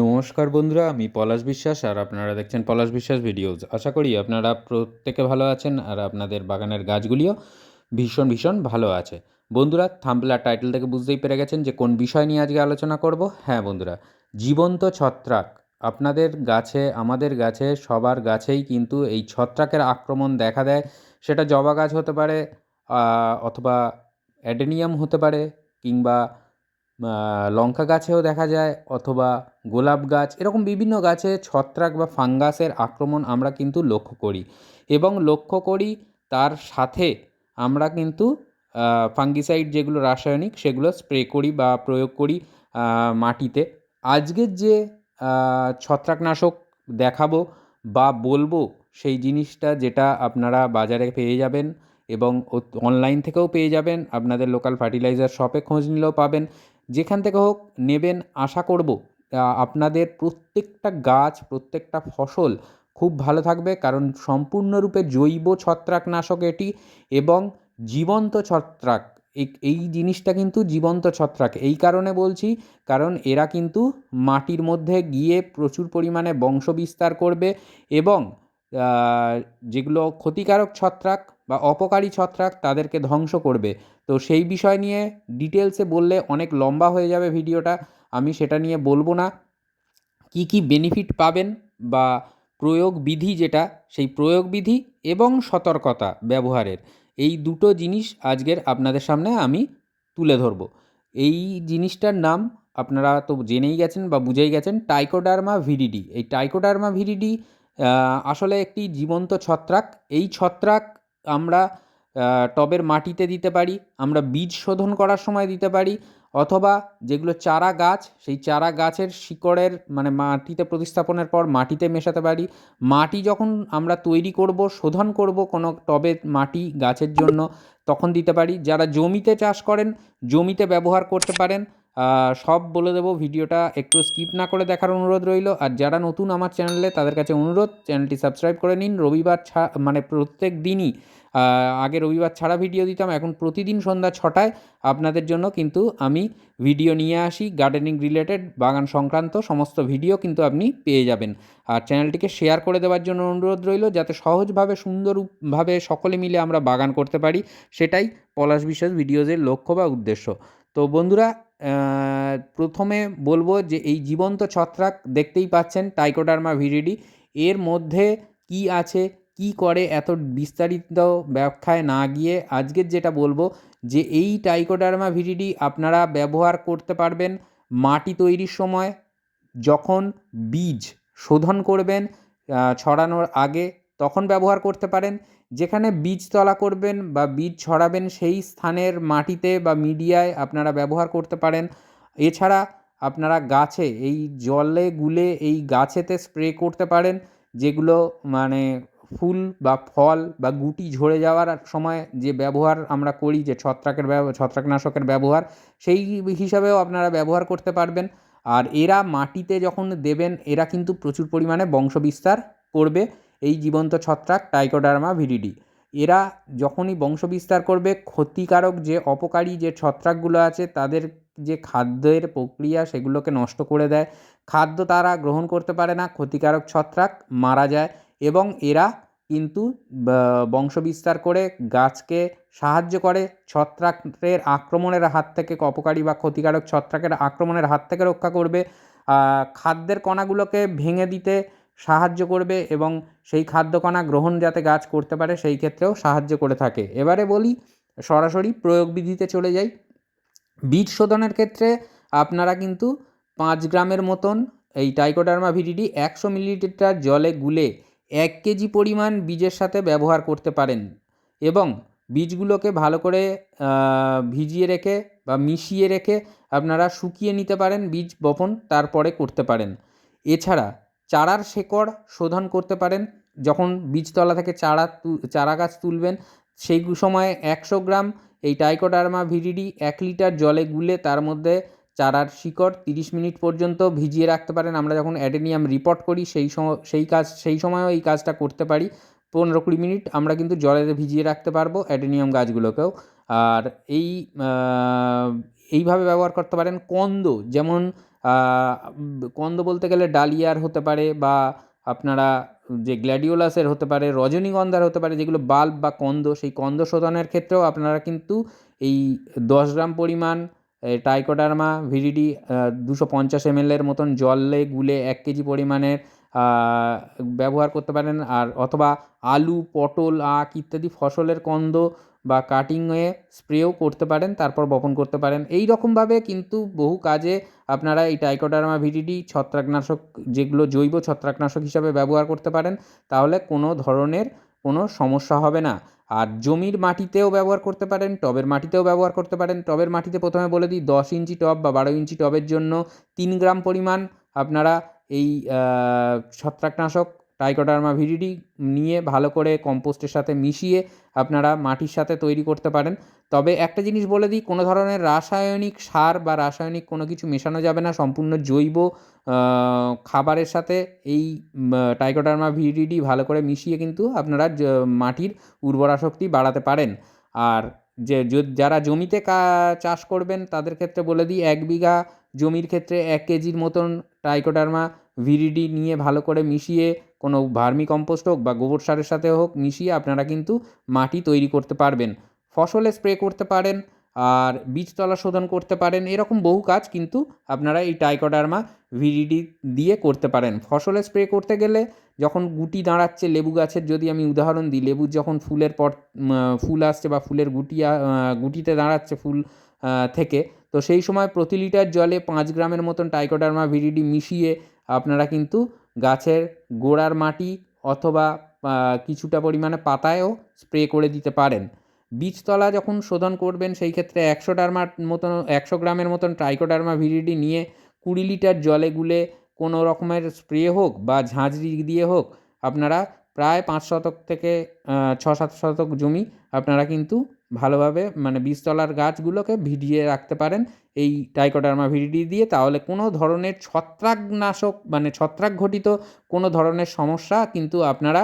নমস্কার বন্ধুরা, আমি পলাশ বিশ্বাস আর আপনারা দেখছেন পলাশ বিশ্বাস ভিডিওজ। আশা করি আপনারা প্রত্যেকে ভালো আছেন আর আপনাদের বাগানের গাছগুলিও ভীষণ ভীষণ ভালো আছে। বন্ধুরা থাম্পলার টাইটেল থেকে বুঝতেই পেরে গেছেন যে কোন বিষয় নিয়ে আজকে আলোচনা করব। হ্যাঁ বন্ধুরা, জীবন্ত ছত্রাক। আপনাদের গাছে, আমাদের গাছে, সবার গাছেই কিন্তু এই ছত্রাকের আক্রমণ দেখা দেয়। সেটা জবা গাছ হতে পারে অথবা অ্যাডেনিয়াম হতে পারে কিংবা লঙ্কা গাছেও দেখা যায় অথবা গোলাপ গাছ, এরকম বিভিন্ন গাছে ছত্রাক বা ফাঙ্গাসের আক্রমণ আমরা কিন্তু লক্ষ্য করি এবং লক্ষ্য করি তার সাথে আমরা কিন্তু ফাঙ্গিসাইড যেগুলো রাসায়নিক সেগুলো স্প্রে করি বা প্রয়োগ করি মাটিতে। আজকের যে ছত্রাকনাশক দেখাবো বা বলব সেই জিনিসটা যেটা আপনারা বাজারে পেয়ে যাবেন এবং অনলাইন থেকেও পেয়ে যাবেন। আপনাদের লোকাল ফার্টিলাইজার শপে খোঁজ নিলেও পাবেন। যেখান থেকে হোক নেবেন, আশা করব আপনাদের প্রত্যেকটা গাছ, প্রত্যেকটা ফসল খুব ভালো থাকবে, কারণ সম্পূর্ণরূপে জৈব ছত্রাকনাশক এটি এবং জীবন্ত ছত্রাক। এই জিনিসটা কিন্তু জীবন্ত ছত্রাক। এই কারণে বলছি, কারণ এরা কিন্তু মাটির মধ্যে গিয়ে প্রচুর পরিমাণে বংশ বিস্তার করবে এবং যেগুলো ক্ষতিকারক ছত্রাক বা অপকারী ছত্রাক তাদেরকে ধ্বংস করবে। তো সেই বিষয় নিয়ে ডিটেলসে বললে অনেক লম্বা হয়ে যাবে ভিডিওটা, আমি সেটা নিয়ে বলব না। কি কি বেনিফিট পাবেন বা প্রয়োগ বিধি যেটা, সেই প্রয়োগ বিধি এবং সতর্কতা ব্যবহারের, এই দুটো জিনিস আজকের আপনাদের সামনে আমি তুলে ধরব। এই জিনিসটার নাম আপনারা তো জেনেই গেছেন বা বুঝেই গেছেন টাইকোডার্মা ভিরিডি এই টাইকোডার্মা ভিরিডি আসলে একটি জীবন্ত ছত্রাক। এই ছত্রাক আমরা টবের মাটিতে দিতে পারি, আমরা বীজ শোধন করার সময় দিতে পারি, অথবা যেগুলো চারা গাছ, সেই চারা গাছের শিকড়ের মানে মাটিতে প্রতিস্থাপনের পর মাটিতে মেশাতে পারি। মাটি যখন আমরা তৈরি করব, শোধন করব কোনো টবে মাটি গাছের জন্য, তখন দিতে পারি। যারা জমিতে চাষ করেন, জমিতে ব্যবহার করতে পারেন সব বলে দেবো, ভিডিওটা একটু স্কিপ না করে দেখার অনুরোধ রইল। আর যারা নতুন আমার চ্যানেলে তাদের কাছে অনুরোধ চ্যানেলটি সাবস্ক্রাইব করে নিন। রবিবার ছা মানে প্রত্যেক দিনই আগে রবিবার ছাড়া ভিডিও দিতাম, এখন প্রতিদিন সন্ধ্যা ছটায়। আপনাদের জন্য কিন্তু আমি ভিডিও নিয়ে আসি গার্ডেনিং রিলেটেড বাগান সংক্রান্ত সমস্ত ভিডিও কিন্তু আপনি পেয়ে যাবেন। আর চ্যানেলটিকে শেয়ার করে দেওয়ার জন্য অনুরোধ রইল, যাতে সহজভাবে, সুন্দরভাবে সকলে মিলে আমরা বাগান করতে পারি। সেটাই পলাশ বিশ্বাস ভিডিওজের লক্ষ্য বা উদ্দেশ্য। তো বন্ধুরা প্রথমে বলব যে এই জীবন্ত ছত্রাক দেখতেই পাচ্ছেন টাইকোডার্মা ভিরিডি এর মধ্যে কি আছে, কি করে, এত বিস্তারিত ব্যাখ্যায় না গিয়ে আজকের যেটা বলব যে এই টাইকোডার্মা ভিরিডি আপনারা ব্যবহার করতে পারবেন মাটি তৈরির সময়, যখন বীজ শোধন করবেন ছড়ানোর আগে, তখন ব্যবহার করতে পারেন। যেখানে বীজতলা করবেন বা বীজ ছড়াবেন, সেই স্থানের মাটিতে বা মিডিয়ায় আপনারা ব্যবহার করতে পারেন। এছাড়া আপনারা গাছে, এই জলে গুলে এই গাছেতে স্প্রে করতে পারেন, যেগুলো মানে ফুল বা ফল বা গুটি ঝরে যাওয়ার সময় যে ব্যবহার আমরা করি, যে ছত্রাকের ছত্রাকনাশকের ব্যবহার, সেই হিসাবেও আপনারা ব্যবহার করতে পারবেন। আর এরা মাটিতে যখন দেবেন, এরা কিন্তু প্রচুর পরিমাণে বংশবিস্তার করবে। এই জীবন্ত ছত্রাক টাইকোডার্মা ভিরিডি এরা যখনই বংশবিস্তার করবে, ক্ষতিকারক যে অপকারী যে ছত্রাকগুলো আছে, তাদের যে খাদ্যের প্রক্রিয়া সেগুলোকে নষ্ট করে দেয়। খাদ্য তারা গ্রহণ করতে পারে না, ক্ষতিকারক ছত্রাক মারা যায় এবং এরা কিন্তু বংশবিস্তার করে গাছকে সাহায্য করে ছত্রাকের আক্রমণের হাত থেকে, অপকারী বা ক্ষতিকারক ছত্রাকের আক্রমণের হাত থেকে রক্ষা করবে। খাদ্যের কণাগুলোকে ভেঙে দিতে সাহায্য করবে এবং সেই খাদ্যকণা গ্রহণ যাতে গাছ করতে পারে, সেই ক্ষেত্রেও সাহায্য করে থাকে। এবারে বলি, সরাসরি প্রয়োগ বিধিতে চলে যাই। বীজ শোধনের ক্ষেত্রে আপনারা কিন্তু পাঁচ গ্রামের মতন এই টাইকোডার্মা ভিডিডি একশো মিলিলিটার জলে গুলে এক কেজি পরিমাণ বীজের সাথে ব্যবহার করতে পারেন এবং বীজগুলোকে ভালো করে ভিজিয়ে রেখে বা মিশিয়ে রেখে আপনারা শুকিয়ে নিতে পারেন বীজ বপন, তারপরে করতে পারেন। এছাড়া চারার শেকড় শোধন করতে পারেন। যখন বীজতলা থেকে চারা চারা গাছ তুলবেন, সেই সময় একশো গ্রাম এই টাইকোডার্মা ভিরিডি এক লিটার জলে গুলে তার মধ্যে চারার শিকড় তিরিশ মিনিট পর্যন্ত ভিজিয়ে রাখতে পারেন। আমরা যখন অ্যাডেনিয়াম রিপোর্ট করি, সেই সময় সেই কাজ, সেই সময়ও এই কাজটা করতে পারি। পনেরো কুড়ি মিনিট আমরা কিন্তু জলে ভিজিয়ে রাখতে পারব অ্যাডেনিয়াম গাছগুলোকেও। আর এই এইভাবে ব্যবহার করতে পারেন কন্দ, যেমন কন্দ বলতে গেলে ডালিয়ার হতে পারে বা আপনারা যে গ্ল্যাডিওলাসের হতে পারে, রজনীগন্ধার হতে পারে, যেগুলো বাল্ব বা কন্দ, সেই কন্দ শোধনের ক্ষেত্রেও আপনারা কিন্তু এই দশ গ্রাম পরিমাণ টাইকোডার্মা, ভিডিডি দুশো পঞ্চাশ এমএলের মতন জলে গুলে এক কেজি পরিমাণের ব্যবহার করতে পারেন। আর অথবা আলু, পটল, আখ ইত্যাদি ফসলের কন্দ বা কাটিংয়ে স্প্রেও করতে পারেন, তারপর বপন করতে পারেন। এই রকমভাবে কিন্তু বহু কাজে আপনারা এই টাইকোডার্মা ভিডিডি ছত্রাকনাশক যেগুলো জৈব ছত্রাকনাশক হিসাবে ব্যবহার করতে পারেন, তাহলে কোনো ধরনের কোনো সমস্যা হবে না। আর জমির মাটিতেও ব্যবহার করতে পারেন, টবের মাটিতেও ব্যবহার করতে পারেন। টবের মাটিতে প্রথমে বলে দিই, দশ ইঞ্চি টব বা বারো ইঞ্চি টবের জন্য তিন গ্রাম পরিমাণ আপনারা এই ছত্রাকনাশক টাইকোডার্মা ভিডিডি নিয়ে ভালো করে কম্পোস্টের সাথে মিশিয়ে আপনারা মাটির সাথে তৈরি করতে পারেন। তবে একটা জিনিস বলে দিই, কোনো ধরনের রাসায়নিক সার বা রাসায়নিক কোনো কিছু মেশানো যাবে না। সম্পূর্ণ জৈব খাবারের সাথে এই টাইকোডার্মা ভিডিডি ভালো করে মিশিয়ে কিন্তু আপনারা মাটির উর্বরা শক্তি বাড়াতে পারেন। আর যে যারা জমিতে চাষ করবেন তাদের ক্ষেত্রে বলে দিই, এক বিঘা জমির ক্ষেত্রে এক কেজির মতন টাইকোডার্মা ভিডিডি নিয়ে ভালো করে মিশিয়ে কোনো ভার্মি কম্পোস্ট হোক বা গোবর সারের সাথে হোক মিশিয়ে আপনারা কিন্তু মাটি তৈরি করতে পারবেন। ফসলে স্প্রে করতে পারেন আর বীজতলা শোধন করতে পারেন, এরকম বহু কাজ কিন্তু আপনারা এই টাইকোডার্মা ভিডিডি দিয়ে করতে পারেন। ফসলে স্প্রে করতে গেলে যখন গুটি দাঁড়াচ্ছে লেবু গাছের, যদি আমি উদাহরণ দিই, লেবুর যখন ফুলের পর ফুল আসছে বা ফুলের গুটি গুটিতে দাঁড়াচ্ছে ফুল থেকে, তো সেই সময় প্রতি লিটার জলে পাঁচ গ্রামের মতন টাইকোডার্মা ভিডিডি মিশিয়ে আপনারা কিন্তু গাছের গোড়ার মাটি অথবা কিছুটা পরিমাণে পাতায়ও স্প্রে করে দিতে পারেন। বীজতলা যখন শোধন করবেন, সেই ক্ষেত্রে একশো ডার্মার মতন, একশো গ্রামের মতন ট্রাইকোডার্মা ভিডিডি নিয়ে কুড়ি লিটার জলে গুলে কোনো রকমের স্প্রে হোক বা ঝাঁঝরি দিয়ে হোক, আপনারা প্রায় পাঁচ শতক থেকে ছ সাত শতক জমি আপনারা কিন্তু ভালোভাবে মানে বীজতলার গাছগুলোকে ভিডিয়ে রাখতে পারেন। এই টাইকোডার্মা ভিডিডি দিয়ে তাহলে কোনো ধরনের ছত্রাকনাশক মানে ছত্রাক ঘটিত কোনো ধরনের সমস্যা কিন্তু আপনারা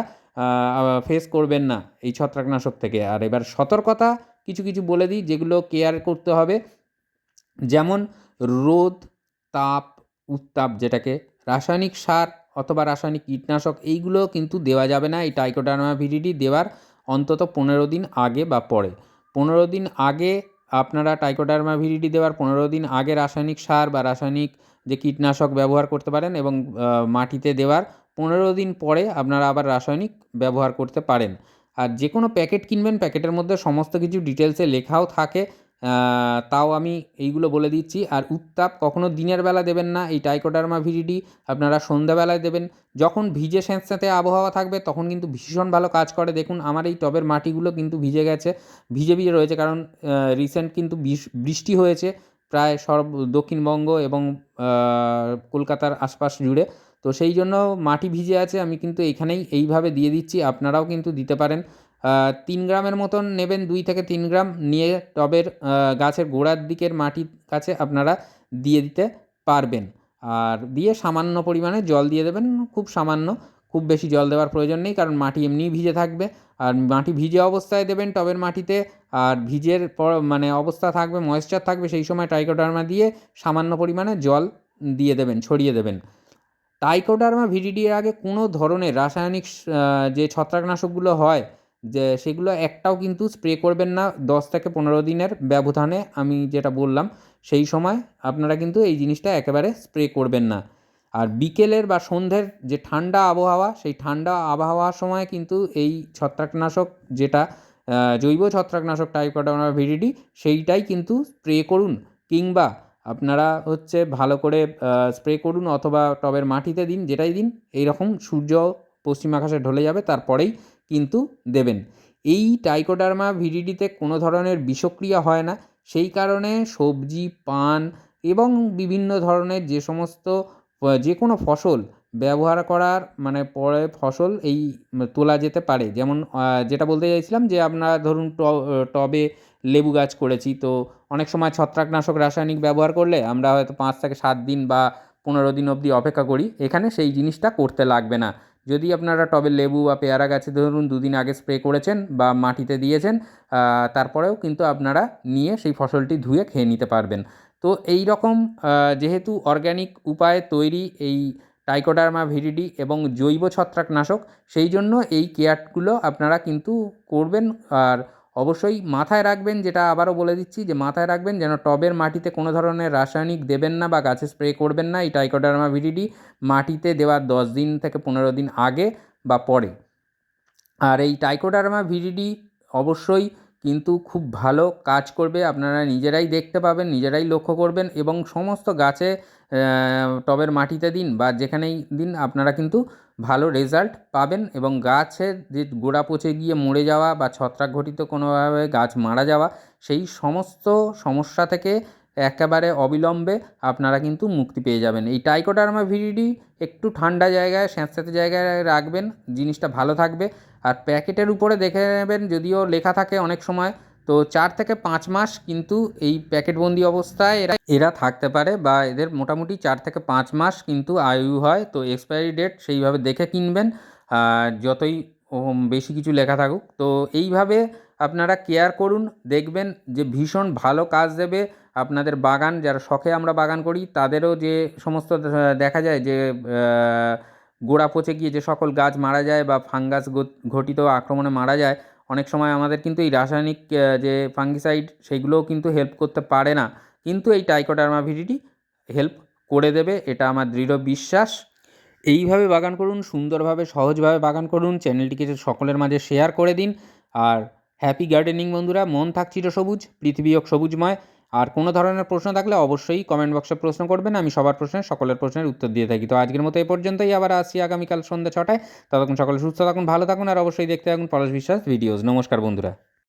ফেস করবেন না এই ছত্রাকনাশক থেকে। আর এবার সতর্কতা কিছু কিছু বলে দিই যেগুলো কেয়ার করতে হবে। যেমন রোদ, তাপ, উত্তাপ যেটাকে রাসায়নিক সার অথবা রাসায়নিক কীটনাশক এইগুলো কিন্তু দেওয়া যাবে না এই টাইকোডার্মা ভিডিডি দেওয়ার অন্তত পনেরো দিন আগে বা পরে। পনেরো দিন আগে আপনারা টাইকোডার্মা দেওয়ার পনেরো দিন আগে রাসায়নিক সার বা রাসায়নিক যে কীটনাশক ব্যবহার করতে পারেন এবং মাটিতে দেওয়ার পনেরো দিন পরে আপনারা আবার রাসায়নিক ব্যবহার করতে পারেন। আর যে কোনো প্যাকেট কিনবেন, প্যাকেটের মধ্যে সমস্ত কিছু ডিটেলসে লেখাও থাকে। তাও আমি এইগুলো বলে দিচ্ছি। আর উত্তাপ কখনো দিনের বেলা দেবেন না। এই টাইকোডার্মা ভিডিডি আপনারা সন্ধ্যাবেলায় দেবেন। যখন ভিজে স্যাঁতস্যাঁতে আবহাওয়া থাকবে, তখন কিন্তু ভীষণ ভালো কাজ করে। দেখুন, আমার এই টবের মাটিগুলো কিন্তু ভিজে গেছে, ভিজে ভিজে রয়েছে। কারণ রিসেন্ট কিন্তু বৃষ্টি হয়েছে প্রায় সর্ব, দক্ষিণবঙ্গ এবং কলকাতার আশপাশ জুড়ে। তো সেই জন্য মাটি ভিজে আছে। আমি কিন্তু এখানেই এইভাবে দিয়ে দিচ্ছি। আপনারাও কিন্তু দিতে পারেন। তিন গ্রামের মতন নেবেন, দুই থেকে তিন গ্রাম নিয়ে টবের গাছের গোড়ার দিকের মাটির কাছে আপনারা দিয়ে দিতে পারবেন। আর দিয়ে সামান্য পরিমাণে জল দিয়ে দেবেন, খুব সামান্য, খুব বেশি জল দেওয়ার প্রয়োজন নেই, কারণ মাটি এমনিই ভিজে থাকবে। আর মাটি ভিজে অবস্থায় দেবেন টবের মাটিতে, আর ভিজের পর মানে অবস্থা থাকবে ময়েশ্চার থাকবে, সেই সময় টাইকোডার্মা দিয়ে সামান্য পরিমাণে জল দিয়ে দেবেন, ছড়িয়ে দেবেন। টাইকোডার্মা ভিডিডির আগে কোনো ধরনের রাসায়নিক যে ছত্রাকনাশকগুলো হয় যে সেগুলো একটাও কিন্তু স্প্রে করবেন না দশ থেকে পনেরো দিনের ব্যবধানে, আমি যেটা বললাম, সেই সময় আপনারা কিন্তু এই জিনিসটা একেবারে স্প্রে করবেন না। আর বিকেলের বা সন্ধ্যের যে ঠান্ডা আবহাওয়া, সেই ঠান্ডা আবহাওয়ার সময় কিন্তু এই ছত্রাকনাশক যেটা জৈব ছত্রাকনাশক টাইকোডার্মা ভিডিডি সেইটাই কিন্তু স্প্রে করুন। কিংবা আপনারা হচ্ছে ভালো করে স্প্রে করুন অথবা টবের মাটিতে দিন, যেটাই দিন এই রকম সূর্য পশ্চিম আকাশে ঢলে যাবে, তারপরেই কিন্তু দেবেন। এই টাইকোডার্মা ভিডিডিতে কোনো ধরনের বিষক্রিয়া হয় না। সেই কারণে সবজি, পান এবং বিভিন্ন ধরনের যে সমস্ত, যে কোনো ফসল ব্যবহার করার মানে পরে ফসল এই তোলা যেতে পারে। যেমন যেটা বলতে চাইছিলাম যে আপনারা ধরুন টবে লেবু গাছ করেছি তো অনেক সময় ছত্রাকনাশক রাসায়নিক ব্যবহার করলে আমরা হয়তো পাঁচ থেকে সাত দিন বা পনেরো দিন অবধি অপেক্ষা করি। এখানে সেই জিনিসটা করতে লাগবে না। যদি আপনারা টবে লেবু বা পেয়ারা গাছে ধরুন দুদিন আগে স্প্রে করেছেন বা মাটিতে দিয়েছেন তারপরেও কিন্তু আপনারা নিয়ে সেই ফসলটি ধুয়ে খেয়ে নিতে পারবেন। তো এই রকম যেহেতু অর্গ্যানিক উপায়ে তৈরি এই টাইকোডার্মা ভিরিডি এবং জৈব ছত্রাকনাশক, সেই জন্য এই কেয়ারগুলো আপনারা কিন্তু করবেন। আর অবশ্যই মাথায় রাখবেন, যেটা আবারও বলে দিচ্ছি, যে মাথায় রাখবেন যেন টবের মাটিতে কোনো ধরনের রাসায়নিক দেবেন না বা গাছে স্প্রে করবেন না। এই টাইকোডার্মা ভিডিডি মাটিতে দেওয়ার দশ দিন থেকে পনেরো দিন আগে বা পরে। আর এই টাইকোডার্মা ভিডিডি অবশ্যই কিন্তু খুব ভালো কাজ করবে। আপনারা নিজেরাই দেখতে পাবেন, নিজেরাই লক্ষ্য করবেন এবং সমস্ত গাছে টবের মাটিতে দিন বা যেখানেই দিন আপনারা কিন্তু ভালো রেজাল্ট পাবেন এবং গাছের যে গোড়া পচে গিয়ে মরে যাওয়া বা ছত্রাক ঘটিত কোনোভাবে গাছ মারা যাওয়া, সেই সমস্ত সমস্যা থেকে একেবারে অবিলম্বে আপনারা কিন্তু মুক্তি পেয়ে যাবেন। এই টাইকোডার্মা ভিরিডি একটু ঠান্ডা জায়গায়, স্যাঁতস্যাঁতে জায়গায় রাখবেন, জিনিসটা ভালো থাকবে। আর প্যাকেটের উপরে দেখে নেবেন যদিও লেখা থাকে অনেক সময়, তো চার থেকে পাঁচ মাস কিন্তু এই প্যাকেটবন্দি অবস্থায় এরা এরা থাকতে পারে বা এদের মোটামুটি চার থেকে পাঁচ মাস কিন্তু আয়ু হয়, তো এক্সপায়ারি ডেট সেইভাবে দেখে কিনবেন। যতই বেশি কিছু লেখা থাকুক, তো এইভাবে আপনারা কেয়ার করুন, দেখবেন যে ভীষণ ভালো কাজ দেবে আপনাদের বাগান, যারা শখে আমরা বাগান করি, তাদেরও যে সমস্ত দেখা যায় যে গোড়া পচে গিয়ে যে সকল গাছ মারা যায় বা ফাঙ্গাস ঘটিত আক্রমণে মারা যায়, অনেক সময় আমাদের কিন্তু এই রাসায়নিক যে ফাঙ্গিসাইড সেইগুলোও কিন্তু হেল্প করতে পারে না। কিন্তু এই টাইকোডার্মা ভিডিটি হেল্প করে দেবে, এটা আমার দৃঢ় বিশ্বাস। এইভাবে বাগান করুন, সুন্দরভাবে, সহজভাবে বাগান করুন, চ্যানেলটিকে সকলের মাঝে শেয়ার করে দিন। আর হ্যাপি গার্ডেনিং বন্ধুরা, মন থাক চিরসবুজ পৃথিবী হোক সবুজময়। আর কোনো ধরনের প্রশ্ন থাকলে অবশ্যই কমেন্ট বক্সে প্রশ্ন করবেন, আমি সবার প্রশ্নের সকলের প্রশ্নের উত্তর দিয়ে থাকি। তো আজকের মতো এ পর্যন্তই, আবার আসি আগামীকাল সন্ধ্যা ছটায়। ততক্ষণ সকলে সুস্থ থাকুন, ভালো থাকুন, আর অবশ্যই দেখতে থাকুন পলাশ বিশ্বাস ভিডিওস। নমস্কার বন্ধুরা।